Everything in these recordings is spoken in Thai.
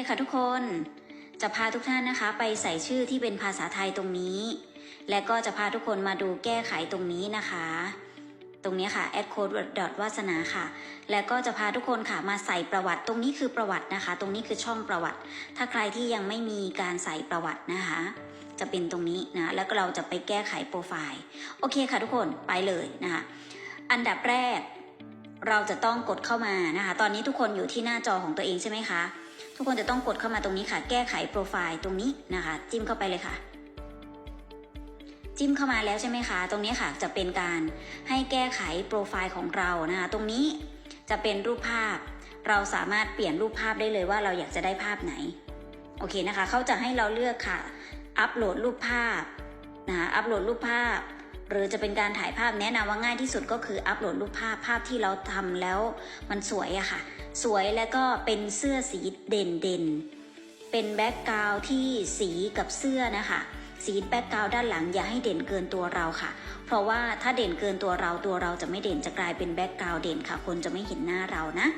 คค่ะทุกคน จะพาทุกท่านนะคะ ไปใส่ชื่อที่เป็นภาษาไทยตรงนี้ และก็จะพาทุกคนมาดูแก้ไขตรงนี้นะคะ ตรงนี้ค่ะ add code dot วาสนาค่ะ แล้วก็จะพาทุกคนค่ะมาใส่ประวัติ ตรงนี้คือประวัตินะคะ ตรงนี้คือช่องประวัติ ถ้าใครที่ยังไม่มีการใส่ประวัตินะคะ จะเป็นตรงนี้นะ แล้วก็เราจะไปแก้ไขโปรไฟล์ โอเคค่ะทุกคน ไปเลยนะคะ อันดับแรก เราจะต้องกดเข้ามานะคะ ตอนนี้ทุกคนอยู่ที่หน้าจอของตัวเองใช่ไหมคะ ทุกคนจะต้องกดเข้ามาตรงนี้ค่ะ แก้ไขโปรไฟล์ตรงนี้นะคะ จิ้มเข้าไปเลยค่ะ จิ้มเข้ามาแล้วใช่ไหมคะ ตรงนี้ค่ะจะเป็นการให้แก้ไขโปรไฟล์ของเรานะคะ ตรงนี้จะเป็นรูปภาพ เราสามารถเปลี่ยนรูปภาพได้เลยว่าเราอยากจะได้ภาพไหน โอเคนะคะ เขาจะให้เราเลือกค่ะ อัปโหลดรูปภาพนะคะอัปโหลดรูปภาพ หรือจะเป็นการถ่ายภาพแนะนำว่าง่ายที่สุดก็คืออัปโหลดรูปภาพภาพที่เราทำแล้วมันสวยอะค่ะ สวยแล้วก็เป็นเสื้อสีเด่นเด่นเป็นแบ็กกราวที่สีกับเสื้อนะคะ สีแบ็กกราวด้านหลังอย่าให้เด่นเกินตัวเราค่ะ เพราะว่าถ้าเด่นเกินตัวเราตัวเราจะไม่เด่นจะกลายเป็นแบ็กกราวเด่นค่ะ คนจะไม่เห็นหน้าเรานะ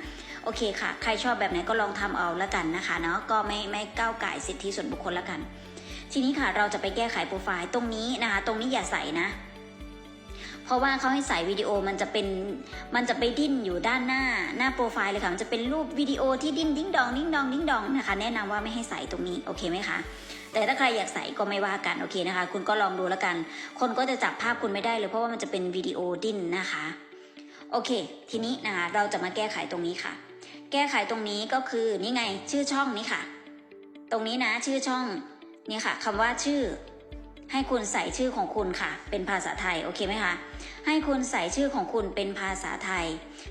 โอเคค่ะ ใครชอบแบบไหนก็ลองทำเอาละกันนะคะเนาะก็ไม่ไม่ก้าวไก่สิทธิส่วนบุคคลละกัน ทีนี้ค่ะเราจะไปแก้ไขโปรไฟล์ตรงนี้นะคะ ตรงนี้อย่าใส่นะ เพราะว่าเขาให้ใส่วิดีโอมันจะเป็นมันจะไปดิ้นอยู่ด้านหน้าหน้าโปรไฟล์เลยค่ะมันจะเป็นรูปวิดีโอที่ดิ้นดิ้งดองดิ้งดองดิ้งดองนะคะ แนะนำว่าไม่ให้ใส่ตรงนี้โอเคไหมคะแต่ถ้าใครอยากใส่ก็ไม่ว่ากันโอเคนะคะ คุณก็ลองดูแล้วกัน คนก็จะจับภาพคุณไม่ได้เลยเพราะว่ามันจะเป็นวิดีโอดิ้นนะคะโอเค ทีนี้นะคะเราจะมาแก้ไขตรงนี้ค่ะ แก้ไขตรงนี้ก็คือนี่ไงชื่อช่องนี้ค่ะ ตรงนี้นะชื่อช่องนี่ค่ะคำว่าชื่อ ให้คุณใส่ชื่อของคุณค่ะ เป็นภาษาไทยโอเคไหมคะ ให้คุณใส่ชื่อของคุณเป็นภาษาไทย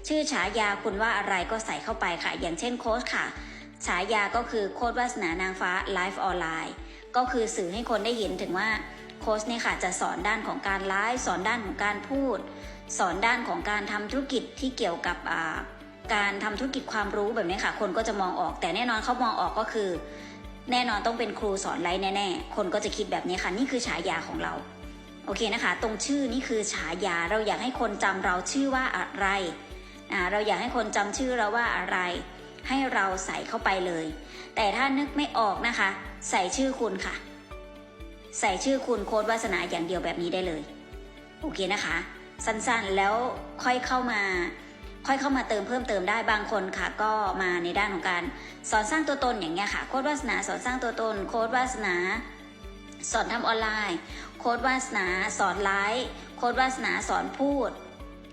ชื่อฉายาคุณว่าอะไรก็ใส่เข้าไปค่ะ อย่างเช่นโค้ชค่ะ ฉายาก็คือโค้ดวาสนานางฟ้าไลฟ์ออนไลน์ ก็คือสื่อให้คนได้เห็นถึงว่าโค้ชเนี่ยค่ะจะสอนด้านของการไลฟ์สอนด้านของการพูด สอนด้านของการทำธุรกิจที่เกี่ยวกับการทำธุรกิจความรู้แบบนี้ค่ะ คนก็จะมองออก แต่แน่นอนเขามองออกก็คือ แน่นอนต้องเป็นครูสอนไลฟ์แน่ๆ คนก็จะคิดแบบนี้ค่ะ นี่คือฉายาของเรา โอเคนะคะ ตรงชื่อนี่คือฉายาเราอยากให้คนจำเราชื่อว่าอะไรเราอยากให้คนจำชื่อเราว่าอะไร ให้เราใส่เข้าไปเลย แต่ถ้านึกไม่ออกนะคะ ใส่ชื่อคุณค่ะ ใส่ชื่อคุณโค้ดวาสนาอย่างเดียวแบบนี้ได้เลย โอเคนะคะ สั้นๆแล้วค่อยเข้ามาค่อยเข้ามาเติมเพิ่มเติมได้บางคนค่ะ ก็มาในด้านของการสอนสร้างตัวตนอย่างเงี้ยค่ะ โค้ดวาสนาสอนสร้างตัวตน โค้ดวาสนา สอนทำออนไลน์ โค้ดวาสนาสอนไลฟ์โค้ดวาสนาสอนพูด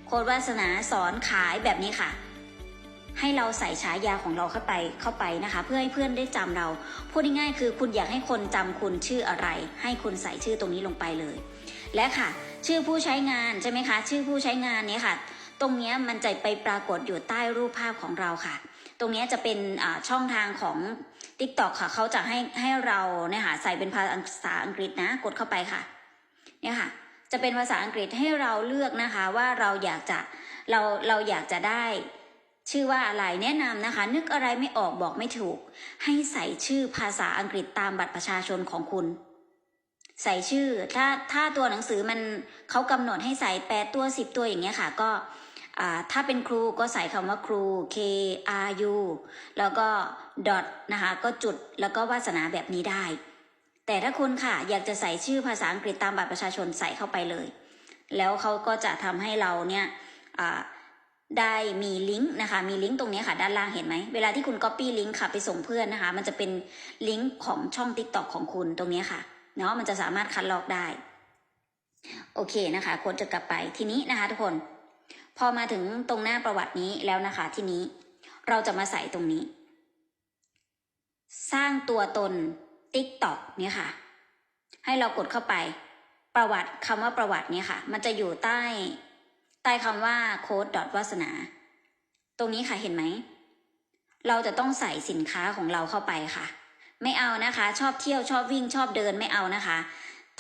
โค้ดวาสนาสอนขายแบบนี้ค่ะ ให้เราใส่ฉายาของเราเข้าไปเข้าไปนะคะ เพื่อให้เพื่อนได้จำเรา พูดง่ายๆคือคุณอยากให้คนจำคุณชื่ออะไร ให้คุณใส่ชื่อตรงนี้ลงไปเลย และค่ะ ชื่อผู้ใช้งานใช่ไหมคะ ชื่อผู้ใช้งานนี้ค่ะ ตรงนี้มันจะไปปรากฏอยู่ใต้รูปภาพของเราค่ะ ตรงนี้จะเป็นช่องทางของ t ิ k t o k ค่ะเขาจะให้ให้เราเนี่ยค่ะใส่เป็นภาษาอังกฤษนะ กดเข้าไปค่ะ เนี่ยค่ะจะเป็นภาษาอังกฤษให้เราเลือกนะคะว่าเราอยากจะเราเราอยากจะได้ ชื่อว่าอะไรแนะนำนะคะ นึกอะไรไม่ออกบอกไม่ถูก ให้ใส่ชื่อภาษาอังกฤษตามบัตรประชาชนของคุณ ใส่ชื่อถ้าถ้าตัวหนังสือมันเขากำหนดให้ใส่แปดตัวสิบตัวอย่างเงี้ยค่ะ ก็ถ้าเป็นครูก็ใส่คำว่าครู K R U แล้วก็ dot นะคะก็จุดแล้วก็วาสนาแบบนี้ได้ แต่ถ้าคุณค่ะอยากจะใส่ชื่อภาษาอังกฤษตามบัตรประชาชนใส่เข้าไปเลย แล้วเขาก็จะทำให้เราเนี่ยได้มีลิงก์นะคะ มีลิงก์ตรงนี้ค่ะ ด้านล่างเห็นไหม เวลาที่คุณ Copy ลิงก์ค่ะไปส่งเพื่อนนะคะ มันจะเป็นลิงก์ของช่อง TikTok ของคุณตรงนี้ค่ะ เนาะ มันจะสามารถคัดลอกได้ โอเคนะคะโค้ดจะกลับไป ทีนี้นะคะทุกคน พอมาถึงตรงหน้าประวัตินี้แล้วนะคะ ทีนี้เราจะมาใส่ตรงนี้ สร้างตัวตน TikTok เนี่ยค่ะ ให้เรากดเข้าไป ประวัติคำว่าประวัติเนี่ยค่ะ มันจะอยู่ใต้ใต้คำว่าโค้ดดอทวาสนา ตรงนี้ค่ะเห็นไหม เราจะต้องใส่สินค้าของเราเข้าไปค่ะ ไม่เอานะคะ ชอบเที่ยวชอบวิ่งชอบเดินไม่เอานะคะ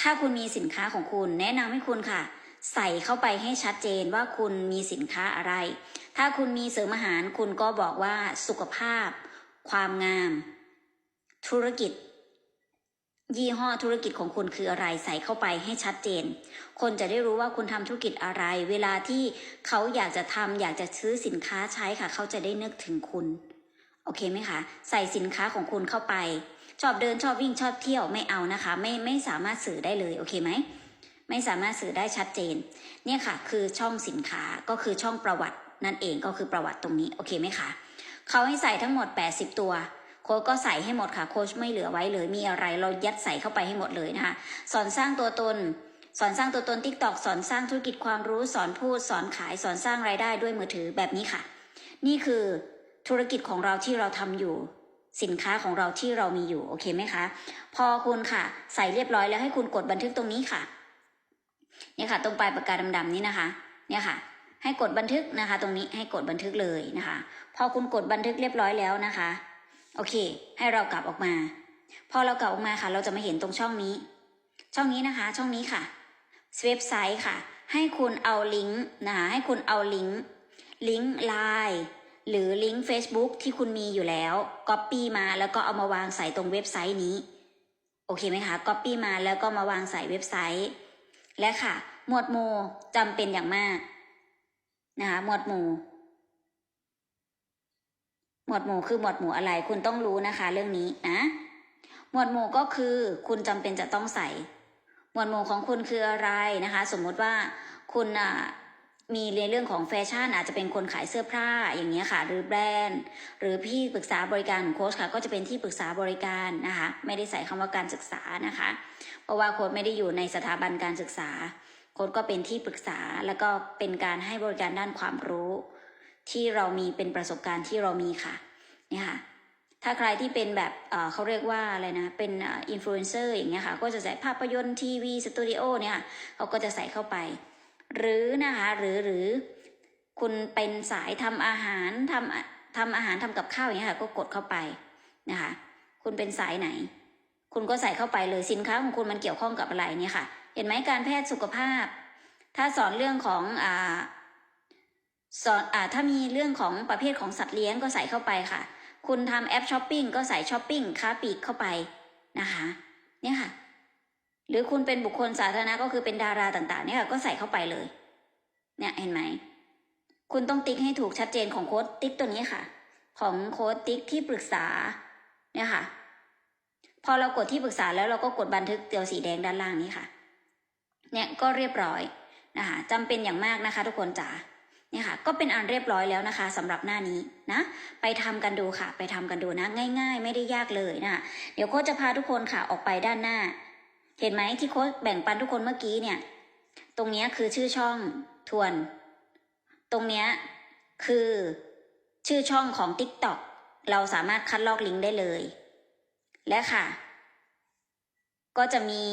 ถ้าคุณมีสินค้าของคุณ แนะนำให้คุณค่ะ ใส่เข้าไปให้ชัดเจนว่าคุณมีสินค้าอะไร ถ้าคุณมีเสริมอาหารคุณก็บอกว่าสุขภาพ ความงาม ธุรกิจ ยี่ห้อธุรกิจของคุณคืออะไรใส่เข้าไปให้ชัดเจน คนจะได้รู้ว่าคุณทำธุรกิจอะไร เวลาที่เขาอยากจะทำอยากจะซื้อสินค้าใช้ค่ะ เขาจะได้นึกถึงคุณ โอเคไหมคะใส่สินค้าของคุณเข้าไป ชอบเดินชอบวิ่งชอบเที่ยวไม่เอานะคะ ไม่ไม่สามารถสื่อได้เลยโอเคไหมไม่สามารถสื่อได้ชัดเจน เนี่ยค่ะ คือช่องสินค้าก็คือช่องประวัตินั่นเองก็คือประวัติตรงนี้โอเคไหมคะเขาให้ใส่ทั้งหมด 80 ตัว โค้ชก็ใส่ให้หมดค่ะ โค้ชไม่เหลือไว้เลยมีอะไร เรายัดใส่เข้าไปให้หมดเลยนะคะ สอนสร้างตัวตน สอนสร้างตัวตนทิกตอกสอนสร้างธุรกิจความรู้ สอนพูด สอนขาย สอนสร้างรายได้ด้วยมือถือแบบนี้ค่ะ นี่คือธุรกิจของเราที่เราทำอยู่ สินค้าของเราที่เรามีอยู่ โอเคไหมคะ พอคุณค่ะ ใส่เรียบร้อยแล้วให้คุณกดบันทึกตรงนี้ค่ะ เนี่ยค่ะ ตรงปลายปากกาดำๆนี้นะคะ เนี่ยค่ะให้กดบันทึกนะคะ ตรงนี้ให้กดบันทึกเลยนะคะ พอคุณกดบันทึกเรียบร้อยแล้วนะคะ โอเค ให้เรากลับออกมา พอเรากลับออกมาค่ะ เราจะมาเห็นตรงช่องนี้ ช่องนี้นะคะ ช่องนี้ค่ะเว็บไซต์ค่ะ ให้คุณเอาลิงก์นะคะให้คุณเอาลิงก์ลิงก์ไลน์หรือลิงก์ Facebook ที่คุณมีอยู่แล้ว Copy มาแล้วก็เอามาวางใส่ตรงเว็บไซต์นี้ โอเคไหมคะ Copy มาแล้วก็มาวางใส่เว็บไซต์ และค่ะ หมวดหมู่จำเป็นอย่างมากนะคะหมวดหมู่ หมวดหมู่คือหมวดหมู่อะไรคุณต้องรู้นะคะ เรื่องนี้นะ หมวดหมู่ก็คือคุณจำเป็นจะต้องใส่ หมวดหมู่ของคุณคืออะไรนะคะ สมมุติว่าคุณอะมีเรียนเรื่องของแฟชั่นอาจจะเป็นคนขายเสื้อผ้าอย่างเงี้ยค่ะ หรือแบรนด์ หรือพี่ปรึกษาบริการของโค้ชค่ะ ก็จะเป็นที่ปรึกษาบริการนะคะ ไม่ได้ใส่คำว่าการศึกษานะคะ เพราะว่าโค้ชไม่ได้อยู่ในสถาบันการศึกษา โค้ชก็เป็นที่ปรึกษาแล้วก็เป็นการให้บริการด้านความรู้ ที่เรามีเป็นประสบการณ์ที่เรามีค่ะเนี่ยค่ะถ้าใครที่เป็นแบบเขาเรียกว่าอะไรนะ เป็นอินฟลูเอนเซอร์อย่างเงี้ยค่ะ ก็จะใส่ภาพยนตร์ทีวีสตูดิโอเนี่ยเขาก็จะใส่เข้าไป หรือนะคะหรือหรือคุณเป็นสายทำอาหารทำทำอาหารทำกับข้าวอย่างเงี้ยค่ะ ก็กดเข้าไปนะคะ คุณเป็นสายไหน คุณก็ใส่เข้าไปเลยสินค้าของคุณมันเกี่ยวข้องกับอะไรเนี่ยค่ะ เห็นไหมการแพทย์สุขภาพ ถ้าสอนเรื่องของอ่า สอนอ่าถ้ามีเรื่องของประเภทของสัตว์เลี้ยงก็ใส่เข้าไปค่ะ คุณทำแอปช้อปปิ้งก็ใส่ช้อปปิ้งค้าปลีกเข้าไปนะคะเนี่ยค่ะ หรือคุณเป็นบุคคลสาธารณะก็คือเป็นดาราต่างๆ เนี่ยค่ะก็ใส่เข้าไปเลย เนี่ยเห็นไหมคุณต้องติ๊กให้ถูกชัดเจนของโค้ดติ๊กตัวนี้ค่ะ ของโค้ดติ๊กที่ปรึกษาเนี่ยค่ะ พอเรากดที่ปรึกษาแล้วเราก็กดบันทึกเตัวสีแดงด้านล่างนี้ค่ะ เนี่ยก็เรียบร้อยนะคะจำเป็นอย่างมากนะคะ ทุกคนจ๋า เนี่ยค่ะก็เป็นอันเรียบร้อยแล้วนะคะสำหรับหน้านี้นะ ไปทำกันดูค่ะ ไปทำกันดูนะ ง่าย ๆ ไม่ได้ยากเลยนะคะเดี๋ยวโค้ชจะพาทุกคนค่ะออกไปด้านหน้า เห็นไหมที่โค้ชแบ่งปันทุกคนเมื่อกี้เนี่ย ตรงนี้คือชื่อช่องทวน ตรงนี้คือชื่อช่องของ TikTok เราสามารถคัดลอกลิงก์ได้เลย และค่ะ ก็จะมี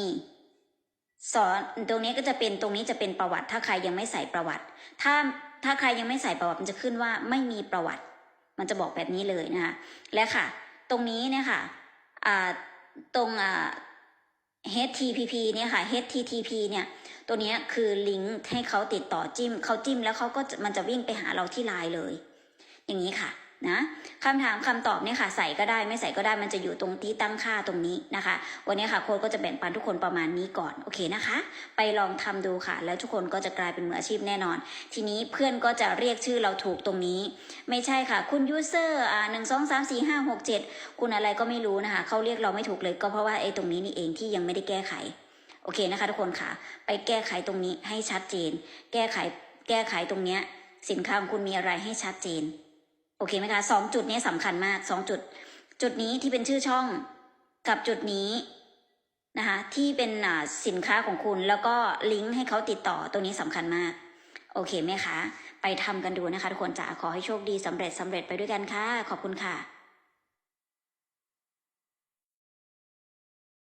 สอนตรงนี้ก็จะเป็นตรงนี้จะเป็นประวัติ ถ้าใครยังไม่ใส่ประวัติ ถ้าถ้าใครยังไม่ใส่ประวัติมันจะขึ้นว่าไม่มีประวัติ มันจะบอกแบบนี้เลยนะคะและค่ะ ตรงนี้เนี่ยค่ะตรง HTTP เนี่ยค่ะ HTTP เนี่ยตัวนี้คือลิงก์ให้เขาติดต่อจิ้มเขาจิ้มแล้วเขาก็มันจะวิ่งไปหาเราที่ไลน์เลย อย่างนี้ค่ะ นะคำถามคำตอบเนี่ยค่ะใส่ก็ได้ไม่ใส่ก็ได้มันจะอยู่ตรงที่ตั้งค่าตรงนี้นะคะ วันนี้ค่ะโค้ดก็จะแบ่งปันทุกคนประมาณนี้ก่อนโอเคนะคะ ไปลองทำดูค่ะ แล้วทุกคนก็จะกลายเป็นมืออาชีพแน่นอน ทีนี้เพื่อนก็จะเรียกชื่อเราถูกตรงนี้ ไม่ใช่ค่ะ คุณยูเซอร์อ่าหนึ่งสองสามสี่ห้าหกเจ็ดคุณอะไรก็ไม่รู้นะคะเขาเรียกเราไม่ถูกเลยก็เพราะว่าไอ้ตรงนี้นี่เองที่ยังไม่ได้แก้ไขโอเคนะคะทุกคนค่ะ ไปแก้ไขตรงนี้ให้ชัดเจน แก้ไขแก้ไขตรงเนี้ยสินค้าของคุณมีอะไรให้ชัดเจน โอเคไหมคะสองจุดนี้สำคัญมากสองจุด จุดนี้ที่เป็นชื่อช่องกับจุดนี้นะคะที่เป็นอ่าสินค้าของคุณแล้วก็ลิงก์ให้เขาติดต่อตรงนี้สำคัญมาก โอเคไหมคะ ไปทำกันดูนะคะทุกคนจะขอให้โชคดีสำเร็จสำเร็จไปด้วยกันค่ะ ขอบคุณค่ะ